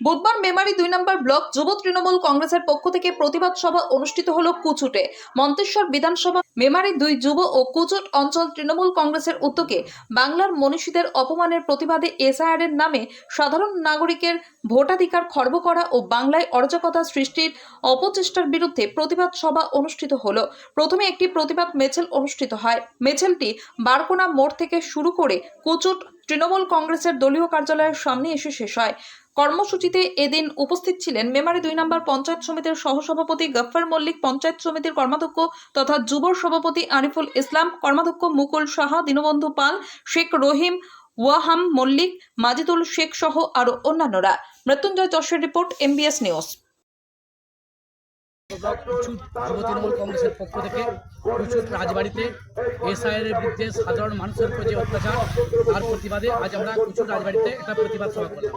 বুধবার মেমারি দুই নম্বর ব্লক যুব তৃণমূল কংগ্রেসের পক্ষ থেকে প্রতিবাদ সভা অনুষ্ঠিত হলো কুচুটে। মন্তেশ্বর বিধানসভা মেমারি দুই যুব ও কুচুট অঞ্চল তৃণমূল কংগ্রেসের উদ্যোগে বাংলার মনীষীদের অপমানের প্রতিবাদে এসআইআর এর নামে সাধারণ নাগরিকের ভোটাধিকার খর্ব করা ও বাংলায় অরাজকতা সৃষ্টির অপচেষ্টার বিরুদ্ধে প্রতিবাদ সভা অনুষ্ঠিত হলো। প্রথমে একটি প্রতিবাদ মিছিল অনুষ্ঠিত হয়। মিছিলটি বারকোনা মোড় থেকে শুরু করে কুচুট তৃণমূল কংগ্রেসের দলীয় কার্যালয়ের সামনে এসে শেষ হয়। কর্মসূচিতে এদিন উপস্থিত ছিলেন মেমারি দুই নম্বর পঞ্চায়েত সমিতির সহসভাপতি গফফার মল্লিক, পঞ্চায়েত সমিতির কর্মাধ্যক্ষ তথা যুব সভাপতি আরিফুল ইসলাম, কর্মাধ্যক্ষ মুকুল সাহা, দীনবন্ধু পাল, শেখ রহিম, ওয়াহাম মল্লিক, মাজিদুল শেখ সহ আরও অন্যান্যরা। মৃত্যুঞ্জয় যশের রিপোর্ট, এমবিএস নিউজ। প্রচুর যুব তৃণমূল কংগ্রেসের পক্ষ থেকে প্রচুর রাজবাড়িতে এসআইয়ের বিরুদ্ধে সাধারণ মানুষের উপর যে অত্যাচার তার প্রতিবাদে আজ আমরা প্রচুর রাজবাড়িতে একটা প্রতিবাদ সভা করলাম।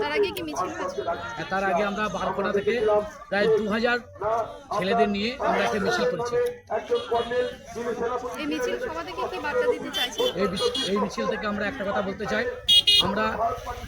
তার আগে কি মিছিল হয়েছিল? আর তার আগে আমরা বারকোনা থেকে প্রায় দু হাজার ছেলেদের নিয়ে আমরা একটা মিছিল করেছি। এই মিছিল থেকে আমরা একটা কথা বলতে চাই। আমরা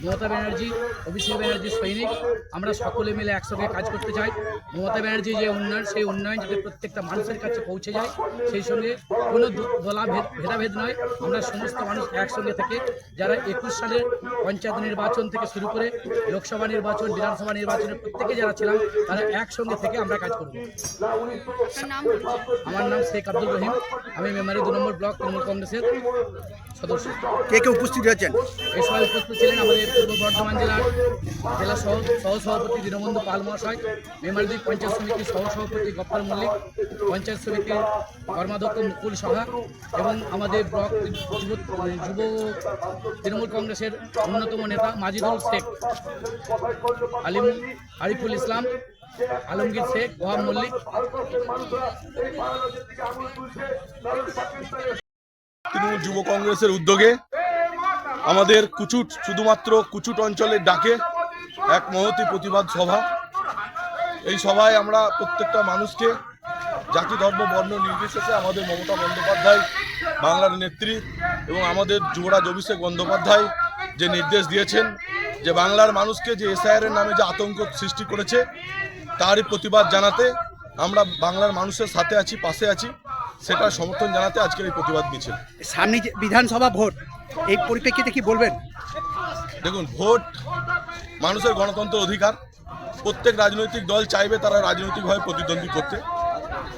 মমতা ব্যানার্জি অভিষেক ব্যানার্জির সৈনিক আমরা সকলে মিলে একসঙ্গে কাজ করতে চাই। মমতা ব্যানার্জি যে উন্নয়ন সেই উন্নয়ন যাতে প্রত্যেকটা মানুষের কাছে পৌঁছে যায় সেই সঙ্গে কোনো দু- দলা ভেদাভেদ নয়। আমরা সমস্ত মানুষ একসঙ্গে থেকে যারা একুশ সালের পঞ্চায়েত নির্বাচন থেকে শুরু করে লোকসভা নির্বাচন বিধানসভা নির্বাচনের প্রত্যেকে যারা ছিলাম তারা একসঙ্গে থেকে আমরা কাজ করব। নাম আমার নাম শেখ আব্দুল রহিম। আমি মেমারি দু নম্বর ব্লক তৃণমূল কংগ্রেসের সদস্য। কে কে উপস্থিত হয়েছেন এই সভায় উপস্থিত ছিলেন আমাদের পূর্ব বর্ধমান জেলার জেলা সহ, সহসভাপতি দীনবন্ধু পাল মহাশয় মেমারিদি পঞ্চায়েত সমিতির সহসভাপতি গফর মল্লিক, পঞ্চায়েত সমিতির কর্মাধ্যক্ষ মুকুল সাহা এবং আমাদের ব্লক যুব যুব তৃণমূল কংগ্রেসের অন্যতম নেতা মাজিদুল শেখ, আলিম আরিফুল ইসলাম, আলমগীর শেখ ওহাব মল্লিক। তৃণমূল যুব কংগ্রেসের উদ্যোগে আমাদের কুচুট, শুধুমাত্র কুচুট অঞ্চলের ডাকে এক মহতি প্রতিবাদ সভা। এই সভায় আমরা প্রত্যেকটা মানুষকে, জাতি, ধর্ম, বর্ণ নির্বিশেষে আমাদের মমতা বন্দ্যোপাধ্যায়, বাংলার নেত্রী এবং আমাদের যুবরাজ অভিষেক বন্দ্যোপাধ্যায় যে নির্দেশ দিয়েছেন যে বাংলার মানুষকে যে এসআইআর নামে যে আতঙ্ক সৃষ্টি করেছে, তারই প্রতিবাদ জানাতে আমরা বাংলার মানুষের সাথে আছি, পাশে আছি সেটা সমর্থন জানাতে আজকের এই প্রতিবাদ মিছিল। সামনে বিধানসভা ভোট এই পরিপ্রেক্ষিতে কি বলবেন? দেখুন ভোট মানুষের গণতন্ত্র অধিকার। প্রত্যেক রাজনৈতিক দল চাইবে তারা রাজনৈতিকভাবে প্রতিদ্বন্দ্বী করতে।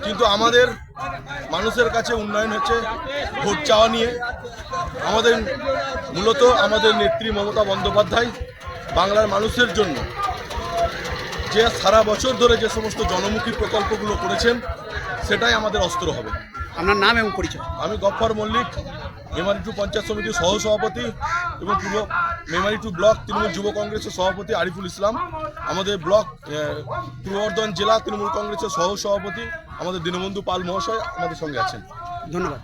কিন্তু আমাদের মানুষের কাছে উন্নয়ন হচ্ছে ভোট চাওয়া নিয়ে। আমাদের মূলত আমাদের নেত্রী মমতা বন্দ্যোপাধ্যায় বাংলার মানুষের জন্য যে সারা বছর ধরে যে সমস্ত জনমুখী প্রকল্পগুলো করেছেন সেটাই আমাদের অস্ত্র হবে। আপনার নাম এবং পরিচয়? আমি গফর মল্লিক মেমারি টু পঞ্চায়েত সমিতির সহ সভাপতি এবং পূর্ব মেমারি টু ব্লক তৃণমূল যুব কংগ্রেসের সভাপতি আরিফুল ইসলাম, আমাদের ব্লক পূর্ব জেলা তৃণমূল কংগ্রেসের সহ সভাপতি আমাদের দীনবন্ধু পাল মহাশয় আমাদের সঙ্গে আছেন। ধন্যবাদ।